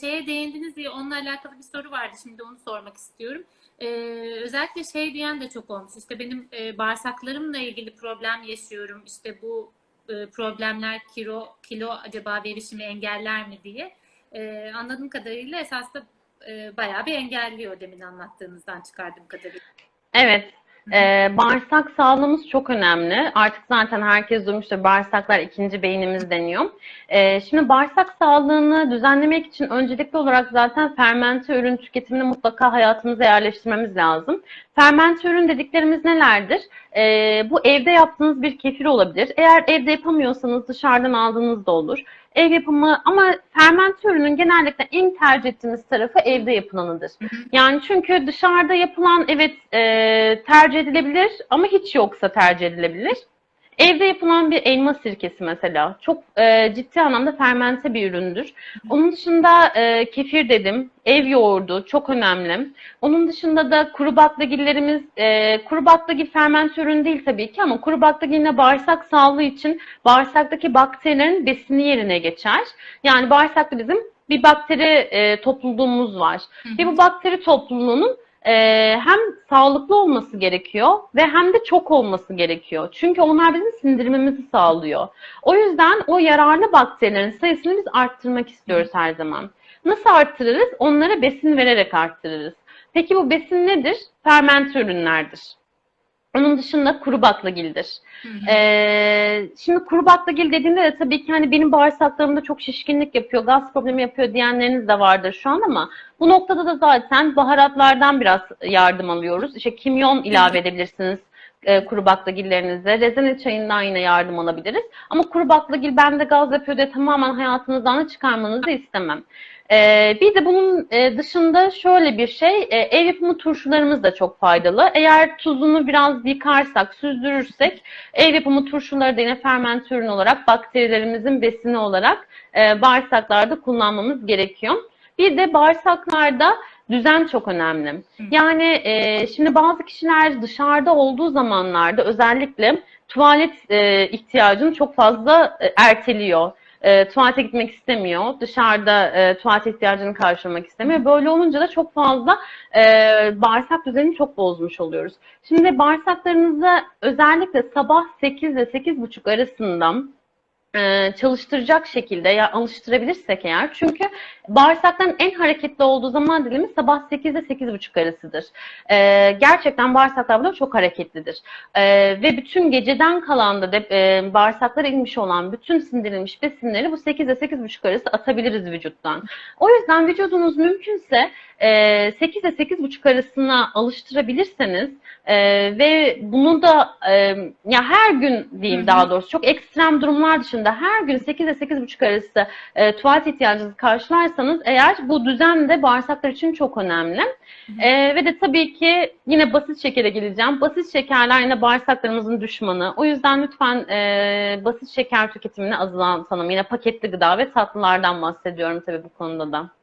şeye değindiniz diye onunla alakalı bir soru vardı. Şimdi onu sormak istiyorum. E, özellikle şey diyen de çok olmuş. İşte benim e, bağırsaklarımla ilgili problem yaşıyorum. İşte bu e, problemler kilo kilo acaba verişimi engeller mi diye. E, anladığım kadarıyla esas da e, bayağı bir engelliyor demin anlattığınızdan çıkardığım kadarıyla. Evet. Ee, bağırsak sağlığımız çok önemli. Artık zaten herkes duymuştur. Bağırsaklar ikinci beynimiz deniyor. Ee, şimdi bağırsak sağlığını düzenlemek için öncelikli olarak zaten fermente ürün tüketimini mutlaka hayatımıza yerleştirmemiz lazım. Fermente ürün dediklerimiz nelerdir? Ee, bu evde yaptığınız bir kefir olabilir. Eğer evde yapamıyorsanız dışarıdan aldığınız da olur. Ev yapımı ama fermente ürünün genellikle en tercih ettiğimiz tarafı evde yapılanıdır. Yani çünkü dışarıda yapılan evet e, tercih edilebilir ama hiç yoksa tercih edilebilir. Evde yapılan bir elma sirkesi mesela çok e, ciddi anlamda fermente bir üründür. Onun dışında e, kefir dedim, ev yoğurdu çok önemli. Onun dışında da kuru baklagillerimiz, e, kuru baklagil fermente ürün değil tabii ki ama kuru baklagil yine bağırsak sağlığı için bağırsaktaki bakterilerin besini yerine geçer. Yani bağırsakta bizim bir bakteri e, topluluğumuz var. Ve bu bakteri topluluğunun e, hem sağlıklı olması gerekiyor ve hem de çok olması gerekiyor. Çünkü onlar bizim sindirimimizi sağlıyor. O yüzden o yararlı bakterilerin sayısını biz arttırmak istiyoruz her zaman. Nasıl arttırırız? Onlara besin vererek arttırırız. Peki bu besin nedir? Fermente ürünlerdir. Onun dışında kuru baklagildir. Ee, şimdi kuru baklagil dediğimde de tabii ki hani benim bağırsaklarımda çok şişkinlik yapıyor, gaz problemi yapıyor diyenleriniz de vardır şu an ama bu noktada da zaten baharatlardan biraz yardım alıyoruz. İşte kimyon ilave edebilirsiniz e, kuru baklagillerinize. Rezene çayından yine yardım alabiliriz. Ama kuru baklagil bende gaz yapıyor diye tamamen hayatınızdan da çıkarmanızı istemem. Ee, bir de bunun e, dışında şöyle bir şey, e, ev yapımı turşularımız da çok faydalı. Eğer tuzunu biraz yıkarsak, süzdürürsek, ev yapımı turşuları da yine fermente ürün olarak, bakterilerimizin besini olarak e, bağırsaklarda kullanmamız gerekiyor. Bir de bağırsaklarda düzen çok önemli. Yani e, şimdi bazı kişiler dışarıda olduğu zamanlarda özellikle tuvalet e, ihtiyacını çok fazla e, erteliyor e, tuvalete gitmek istemiyor. Dışarıda e, tuvalet ihtiyacını karşılamak istemiyor. Böyle olunca da çok fazla e, bağırsak düzenini çok bozmuş oluyoruz. Şimdi bağırsaklarınızı özellikle sabah 8 ile 8.30 arasında çalıştıracak şekilde ya alıştırabilirsek eğer çünkü bağırsakların en hareketli olduğu zaman dilimi sabah 8 ile 8.30 arasıdır. E, gerçekten bağırsaklar burada çok hareketlidir. E, ve bütün geceden kalan da de, e, bağırsaklara inmiş olan bütün sindirilmiş besinleri bu 8 ile 8.30 arası atabiliriz vücuttan. O yüzden vücudunuz mümkünse e, 8 ile 8.30 arasına alıştırabilirseniz e, ve bunu da e, ya her gün diyeyim daha doğrusu çok ekstrem durumlar dışında her gün 8 ile 8.30 arası e, tuvalet ihtiyacınızı karşılarsanız eğer bu düzen de bağırsaklar için çok önemli. E, ve de tabii ki yine basit şekere geleceğim. Basit şekerler yine bağırsaklarımızın düşmanı. O yüzden lütfen e, basit şeker tüketimini azaltalım. Yine paketli gıda ve tatlılardan bahsediyorum tabii bu konuda da.